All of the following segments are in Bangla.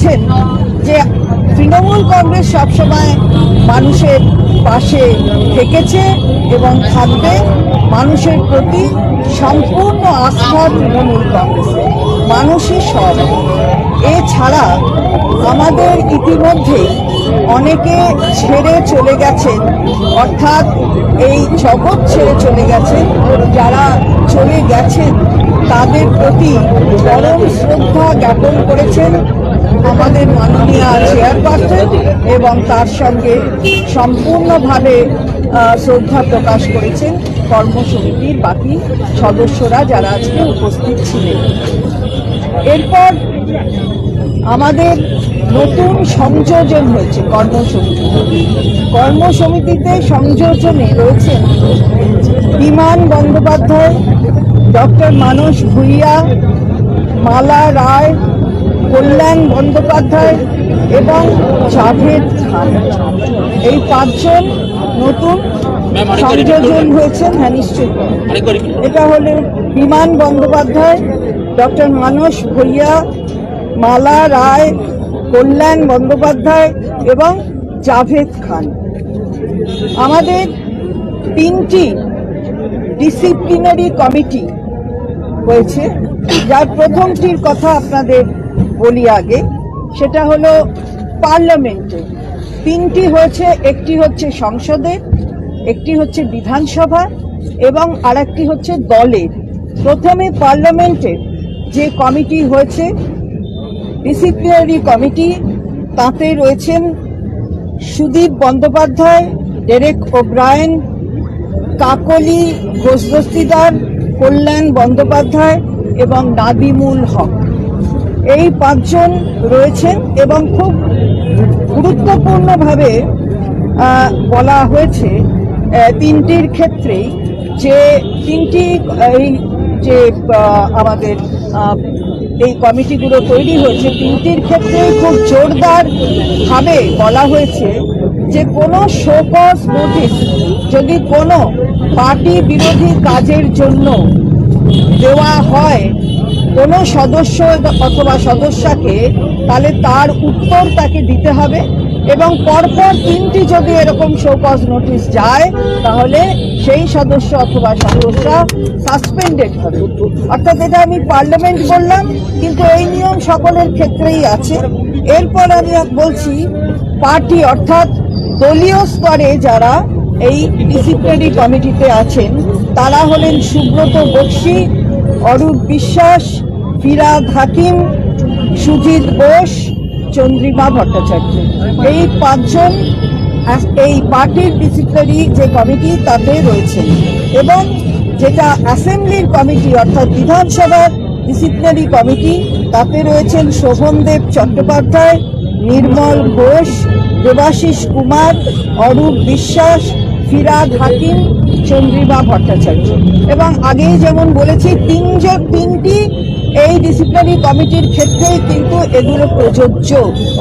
দেখেছেন যে তৃণমূল কংগ্রেস সবসময় মানুষের পাশে থেকেছে এবং থাকবে মানুষের প্রতি সম্পূর্ণ আস্থা তৃণমূল কংগ্রেসে মানুষই সব। এছাড়া আমাদের ইতিমধ্যে অনেকে ছেড়ে চলে গেছেন, অর্থাৎ এই জগৎ ছেড়ে চলে গেছেন, যারা চলে গেছেন, তাদের প্রতি পরম শ্রদ্ধা জ্ঞাপন করেছেন আমাদের মাননীয় চেয়ারপারসন এবং তার সঙ্গে সম্পূর্ণভাবে শ্রদ্ধা প্রকাশ করেছেন কর্মসমিতির বাকি সদস্যরা যারা আজকে উপস্থিত ছিলেন। এরপর আমাদের নতুন সংযোজন হয়েছে কর্মসমিতি। কর্মসমিতিতে সংযোজনে রয়েছেন বিমান বন্দ্যোপাধ্যায়, ডক্টর মানস ভুইয়া, মালা রায় কল্যাণ বন্দ্যোপাধ্যায় এবং জাভেদ খান। এই পাঁচজন নতুন সংযোজন হয়েছেন হ্যাঁ নিশ্চয়ই। এটা হলো বিমান বন্দ্যোপাধ্যায় ডক্টর মানস ভুইয়া মালা রায় কল্যাণ বন্দ্যোপাধ্যায় এবং জাভেদ খান। আমাদের তিনটি ডিসিপ্লিনারি কমিটি হয়েছে। যার প্রথমটির কথা আপনাদের বলি আগে, সেটা হলো পার্লামেন্টে। তিনটি হয়েছে, একটি হচ্ছে সংসদে, একটি হচ্ছে বিধানসভা এবং আরেকটি হচ্ছে দলের প্রথমে পার্লামেন্টের যে কমিটি হয়েছে ডিসিপ্লিনারি কমিটি, তাতে রয়েছেন সুদীপ বন্দ্যোপাধ্যায়, ডেরেক ওব্রায়েন, কাকলি ঘোষদস্তিদার কল্যাণ বন্দ্যোপাধ্যায় এবং নাদিমুল হক। এই পাঁচজন রয়েছেন এবং খুব গুরুত্বপূর্ণভাবে বলা হয়েছে তিনটির ক্ষেত্রেই যে তিনটি, এই যে আমাদের এই কমিটিগুলো তৈরি হয়েছে, তিনটির ক্ষেত্রেই খুব জোরদারভাবে বলা হয়েছে যে কোনো শোকজ নোটিশ যদি কোনো পার্টি বিরোধী কাজের জন্য দেওয়া হয় কোনো সদস্য অথবা সদস্যকে তাহলে তার উত্তর তাকে দিতে হবে এবং পরপর তিনটি যদি এরকম শোকজ নোটিশ যায়, তাহলে সেই সদস্য অথবা সদস্যা সাসপেন্ডেড হবে। অর্থাৎ এটা আমি পার্লামেন্ট বললাম, কিন্তু এই নিয়ম সকলের ক্ষেত্রেই আছে। এরপর আমি বলছি পার্টি অর্থাৎ দলীয় স্তরে যারা এই ডিসিপ্লিনারি কমিটিতে আছেন, তারা হলেন সুব্রত বক্সি অরূপ বিশ্বাস, ফিরাদ হাকিম, সুজিত বোস চন্দ্রিমা ভট্টাচার্য। এই পাঁচজন এই পার্টির ডিসিপ্লিনারি যে কমিটি তাতে রয়েছে এবং যেটা অ্যাসেম্বলির কমিটি অর্থাৎ বিধানসভার ডিসিপ্লিনারি কমিটি, তাতে রয়েছেন শোভনদেব চট্টোপাধ্যায়, নির্মল ঘোষ, দেবাশিস কুমার, অরূপ বিশ্বাস ফিরাদ হাকিম, চন্দ্রিমা ভট্টাচার্য। এবং আগেই যেমন বলেছি তিনজন তিনটি এই ডিসিপ্লিনারি কমিটির ক্ষেত্রেই কিন্তু এগুলো প্রযোজ্য।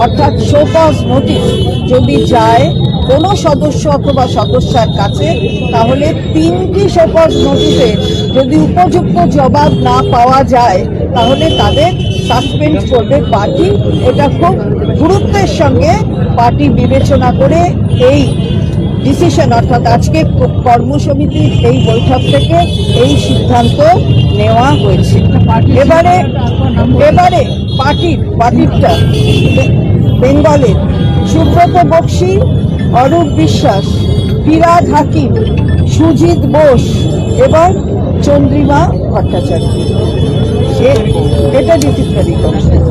অর্থাৎ শোকজ নোটিশ যদি যায় কোনো সদস্য অথবা সদস্যার কাছে, তাহলে তিনটি শোকজ নোটিশে যদি উপযুক্ত জবাব না পাওয়া যায়, তাহলে তাদের সাসপেন্ড করবে পার্টি এটা খুব গুরুত্বের সঙ্গে পার্টি বিবেচনা করে এই ডিসিশন অর্থাৎ আজকে কর্মসমিতির এই বৈঠক থেকে এই সিদ্ধান্ত নেওয়া হয়েছে। এবারে এবারে পার্টির, পার্টিরটা, বেঙ্গলের সুব্রত বক্সি, অরূপ বিশ্বাস, ফিরাদ হাকিম, সুজিত বোস এবং চন্দ্রিমা ভট্টাচার্য। এটা ডিসিপ্লিনারি কমিশন